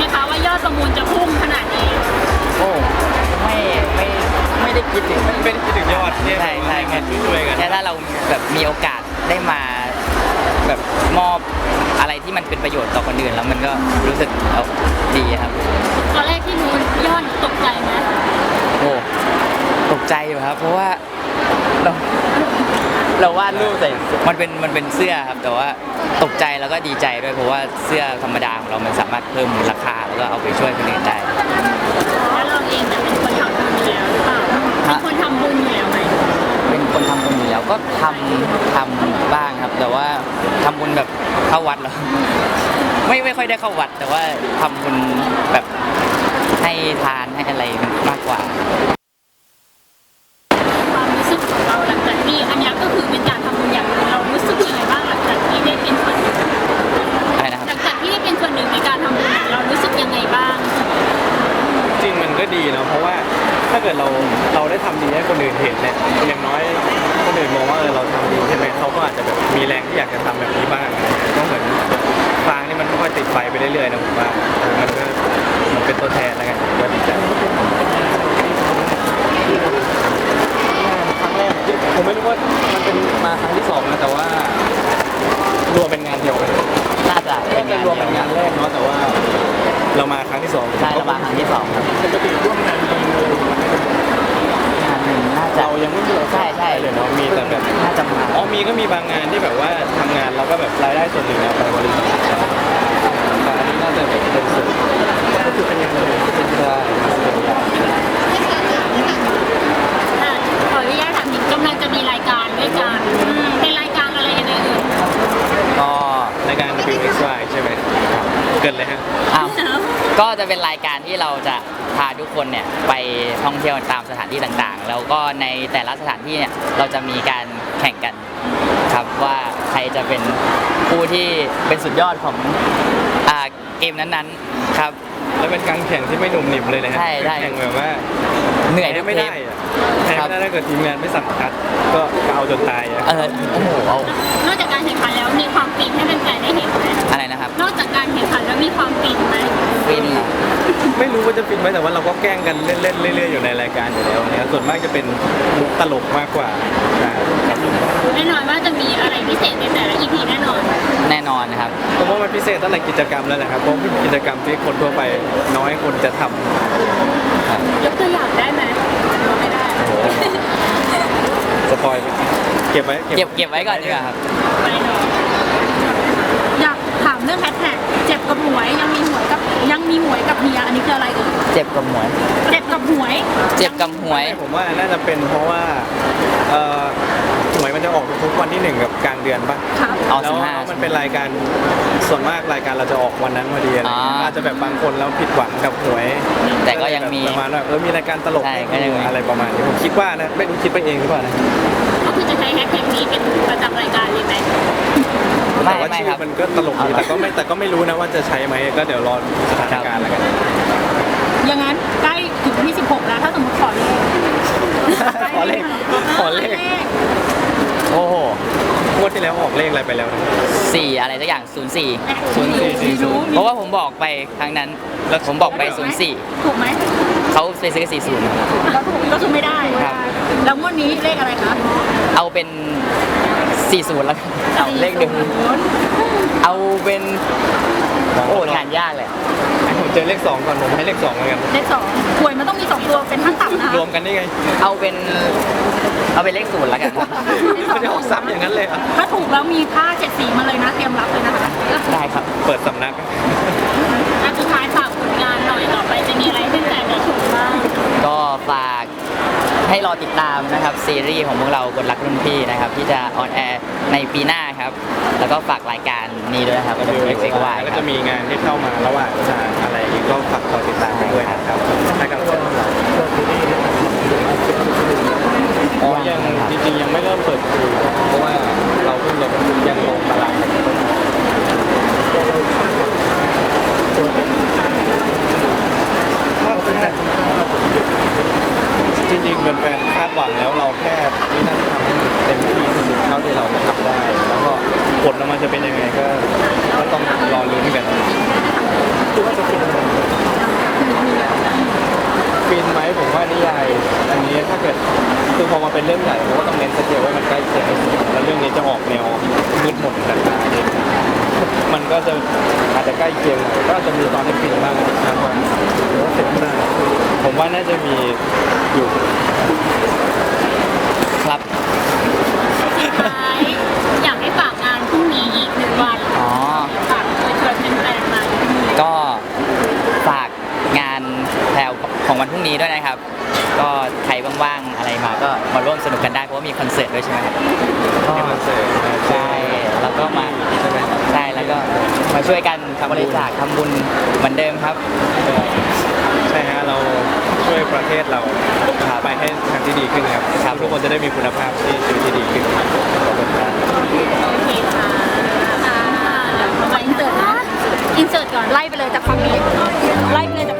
ไหมคะว่ายอดสมูลจะพุ่งขนาดนี้โอ้ไม่ไม่ไม่ได้คิดถึง ไม่ได้คิดถึงยอดเนี่ใช่ใช่ครัช่วยกัน แค่ถ้าเราแบบมีโอกาสได้มาแบบมอบอะไรที่มันเป็นประโยชน์ต่อคนอื่นแล้วมันก็รู้สึกดีครับ ตอนแรกที่นูนยอดตกใจไหม โอ้ตกใจอยู่ครับ เพราะว่าเรา เราวาดรูปใส่มันเป็นมันเป็นเสื้อครับแต่ว่าตกใจแล้วก็ดีใจด้วยเพราะว่าเสื้อธรรมดาของเรามันสามารถเพิ่มมูลค่าแล้วก็เอาไปช่วยคนอื่นได้แล้วเราเองเนี่ยเป็นคนทำบุญอยู่แล้วหรือเปล่าเป็นคนทำบุญอยู่แล้วไหมเป็นคนทำบุญอยู่แล้วก็ทำทำบ้างครับ แต่ว่าทำบุญแบบเข้าวัดเหรอไม่ไม่ค่อยได้เข้าวัด แต่ว่าทำบุญแบบให้ทานให้อะไรมากกว่า เกิดเราเราได้ทำดีให้คนอื่นเห็นเนี่ยอย่างน้อยคนอื่นมองว่าเออเราทำดีใช่ไหมเขาก็อาจจะแบบมีแรงที่อยากจะทำแบบนี้บ้างอะไรเงี้ยก็เหมือนฟางนี่มันค่อยๆติดไฟไปเรื่อยๆนะผมว่าเออมันก็มันเป็นตัวแทนแล้วกันก็ดีใจครั้งแรกผมไม่รู้ว่ามันเป็นมาครั้งที่สองนะแต่ว่ารวมเป็นงานเดียวกันน่าจะเป็นเป็งานนรวมเดียเป็วนงานแรกเนาะแต่ว่า เรามาครั้งที่สองใช่ระบาครั้งที่สองครับปกติร่วมงานมี งานหนึ่งน่า จะเรายังไม่มีใช่ใช่ เลยเนาะมีแต่แบบน่าจะมา อ๋อมีก็มีบางงานที่แบบว่าทำงานแล้วก็แบบรายได้ส่วนหนึ่งเอาไปบริจาคแต่อันนี้น่าจะแบบเป็นส่วนก็คือเป็นงานเลยเป็นได้อะขออนุญาตถามนิดกำลังจะมีรายการด้วยกันอืมเป็นรายการอะไรยังไงเอ่ยก็รายการ WXY ใช่ไหมเกินเลยฮะอ้าว ก็จะเป็นรายการที่เราจะพาทุกคนเนี่ยไปท่องเที่ยวตามสถานที่ต่างๆ แล้วก็ในแต่ละสถานที่เนี่ยเราจะมีการแข่งกันครับว่าใครจะเป็นผู้ที่เป็นสุดยอดของอ่าเกมนั้นๆครับ แล้วเป็นการแข่งที่ไม่หนุ่มหนิมเลยนะฮะใช่ใช่ แข่งแบบว่าเหนื่อยทุกไม่เทได้ป อะแพ้ครับ ไม่ได้ถ้าเกิดทีมงานไม่สั่งคัดก็เอาจนตายอะ เออโอ้โหเอา นอกจากการแข่งขันแล้วมีความฟินให้แฟนๆได้เห็นไหมอะไร นะครับนอกจากการแข่งขันแล้วมีความฟินไหมฟินเหรอไม่รู้ว่าจะฟินไหมแต่ว่าเราก็แกล้งกันเล่นๆเรื่อยๆอยู่ในรายการอยู่แล้วเนี่ยส่วนมากจะเป็นมุกตลกมากกว่านะครับแน่นอนว่าจะมีอะไรพิเศษในแต่ละ EP แน่นอน แน่นอนนะครับผมว่ามันพิเศษตั้งแต่กิจกรรมแล้วแหละครับเพราะเป็นกิจกรรมที่คนทั่วไปน้อยคนจะทำยกตัวอย่างได้ไหมไม่ได้สปอยล์เก็บไว้เก็บเก็บไว้ก่อนดีกว่าครับ ไม่เนอะอยากถามเรื่องแฮชแท็ กเจ็บกับหวยยังมีหวยกับยังมีหวยกับเมียอันนี้คืออะไรเอ่ยเจ็บกับหมวย เจ็บกับหวยเจ็บกับหวยผมว่าน่าจะเป็นเพราะว่าเอ่อหวยมันจะออกทุกๆวันที่หนึ่งกับกลางเดือนปะครับเอาแล้วสิบห้ามันเป็นรายการส่วนมากรายการเราจะออกวันนั้นพอดีอะไรอย่างเงี้ยอ่าอาจจะแบบบางคนแล้วผิดหวังกับหวยแต่ก็ยังมีประมาณว่าเออมีรายการตลกใช่ก็ยังมี อะไรประมาณนี้ผมคิดว่านะไม่รู้คิดไปเองหรือเปล่านะก็คือจะใช้แฮชแท็กนี้เป็นประจำรายการเลยไหมไม่ แต่ว่าไม่ชื่ครัอบมันก็ตลกดีแต่ก็ไม่แต่ก็ไม่รู้นะว่าจะใช้ไหมก็เดี๋ยวรอสถานการณ์แล้วกันอย่างนั้นใกล้ถึงวันที่16แล้วถ้าสมมติขอเลขขอเลขขอเลขโอ้โหงวดที่แล้วออกเลขอะไรไปแล้วนะ สี่อะไรสักอย่างศูนย์สี่ศูนย์สี่เพราะว่าผมบอกไปครั้งนั้นแล้วผมบอกไปศูนย์สี่ถูกไหมเขาไปซื้อสี่ศูนย์แล้วถูกก็คือไม่ได้ครับ แล้วงวดนี้เลขอะไรคะเอาเป็น สี่ศูนย์แล้วกันเอาเลขหนึ่งเอาเป็นโอ้งานยากเลยผมเจอเลขสองก่อนผมให้เลขสองแล้วกันเลขสองหวยมันต้องมีสองตัวเป็นขั้นต่ำนะรวมกันได้ไง เอาเป็นเอาเป็นเลขศูนย์แล้วกันครับไม่ได้ออกซ้ำอย่างนั้นเลยเหรอะถ้าถูกแล้วมีผ้าเจ็ดสีมาเลยนะเตรียมรับเลยนะคะได้ครับเปิดสำนักอันสุดท้ายฝากผลงานหน่อยต่อไปจะมีอะไรให้แฟนได้ชมบ้างก็ฝาก ให้รอติดตามนะครับซีรีส์ของพวกเรากดรักรุ่นพี่นะครับ ที่จะออนแอร์ในปีหน้าครับ แล้วก็ฝากรายการนี้ด้วยนะครับก็จะดูเป็นเอ็กซ์ XY ก็ครัจะบมีงานที่เข้ามาระหว่างทางอะไรอย่างงี้ก็ฝากคอยติดตามกันด้วยนะครับให้กำลังใจเราอ๋อยังจริงๆยังไม่เริ่มเปิดคิวเพราะว่าเราเพิ่งลงยังลงตลาดจริงๆเป็น แฟนๆคาดหวังแล้วเราแค่นี่นั่นทำให้มันเต็มที่ที่สุดเท่าที่เราจะทำได้ แล้วก็ผลออกมาจะเป็นยังไงก็ก็ต้องรอลุ้นกันคือว่าจะเป็นฟินไหมผมว่านิยายอันนี้ถ้าเกิดคือพอมาเป็นเรื่องใหญ่ผมก็ต้องเน้นสเกลไว้มันใกล้เคียงที่สุดแล้วเรื่องนี้จะออกแนวมืดมนต่างๆเนี่ยมันก็จะอาจจะใกล้เคียงหน่อยก็อาจจะมีตอนที่ฟินบ้างนะครับว่าหรือว่าเสร็จไม่ได้ผมว่าน่าจะมี อยู่ครับท้ายอยากให้ฝากงานพรุ่งนี้อีกหนึ่งวันอ๋อ ฝากเชิญชวนแฟนๆมาพรุ่งนี้ก็ฝากงานแถวของวันพรุ่งนี้ด้วยนะครับ ก็ใครว่างๆอะไรมาก็มาร่วมสนุกกันได้เพราะว่ามีคอนเสิร์ตด้วยใช่ไหมครับก็ที่คอนเสิร์ตใช่แล้วก็มาใช่ไหมใช่แล้วก็มาช่วยกันบริจาคทำบุญเหมือนเดิมครับ ใช่ฮะเราช่วยประเทศเราครับไปให้ทางที่ดีขึ้นครับครับทุกคนจะได้มีคุณภาพที่ชีวิตที่ดีขึ้นขอบคุณครับโอเคค่ะอ่าเดี๋ยวเรามาอินเสิร์ตนะอินเสิร์ตก่อนไล่ไปเลยจากฝั่งนี้ไล่ไปเลยจากฝั่ง